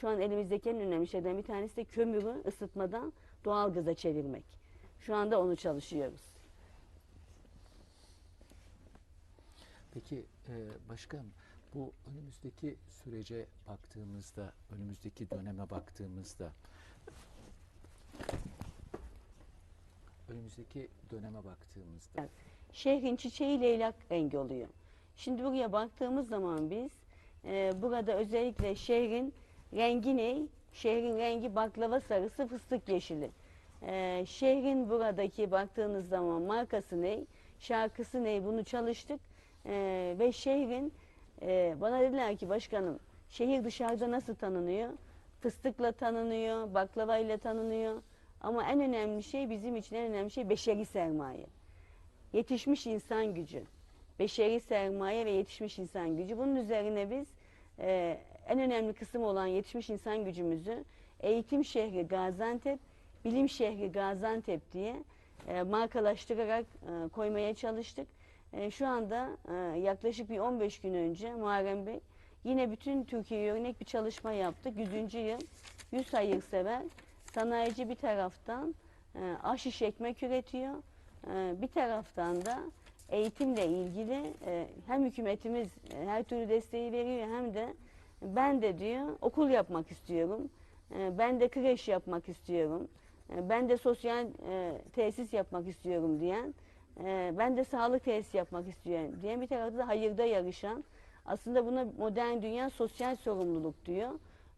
Şu an elimizdeki en önemli şeyden bir tanesi de kömürü ısıtmadan doğal gaza çevirmek. Şu anda onu çalışıyoruz. Peki e, başkanım bu önümüzdeki sürece baktığımızda, önümüzdeki döneme baktığımızda önümüzdeki döneme baktığımızda Şehrin çiçeği leylak rengi oluyor. Şimdi buraya baktığımız zaman biz e, burada özellikle şehrin rengi ne? Şehrin rengi baklava sarısı fıstık yeşili. E, şehrin buradaki baktığınız zaman markası ne? Şarkısı ne? Bunu çalıştık. E, ve şehrin e, bana dediler ki başkanım şehir dışarıda nasıl tanınıyor? Fıstıkla tanınıyor, baklavayla tanınıyor. Ama en önemli şey bizim için en önemli şey beşeri sermaye yetişmiş insan gücü, beşeri sermaye ve yetişmiş insan gücü. Bunun üzerine biz e, en önemli kısım olan yetişmiş insan gücümüzü eğitim şehri Gaziantep, bilim şehri Gaziantep diye e, markalaştırarak e, koymaya çalıştık. E, şu anda e, yaklaşık bir 15 gün önce Muharrem Bey yine bütün Türkiye'ye örnek bir çalışma yaptık. 100. yıl 100 hayırsever sanayici bir taraftan e, aş ekmek üretiyor. Ee, Bir taraftan da eğitimle ilgili e, hem hükümetimiz e, her türlü desteği veriyor hem de ben de diyor okul yapmak istiyorum. E, Ben de kreş yapmak istiyorum. E, Ben de sosyal e, tesis yapmak istiyorum diyen, e, ben de sağlık tesisi yapmak istiyorum diyen bir tarafta da hayırda yarışan, aslında buna modern dünya sosyal sorumluluk diyor.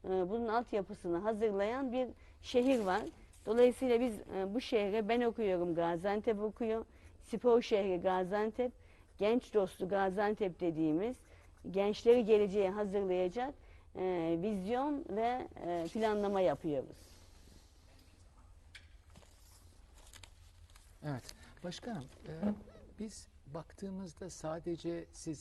E, Bunun altyapısını hazırlayan bir şehir var. Dolayısıyla biz e, bu şehre ben okuyorum Gaziantep okuyor. Spor şehri Gaziantep, genç dostu Gaziantep dediğimiz gençleri geleceğe hazırlayacak e, vizyon ve e, planlama yapıyoruz. Evet. Başkanım, e, biz baktığımızda sadece sizin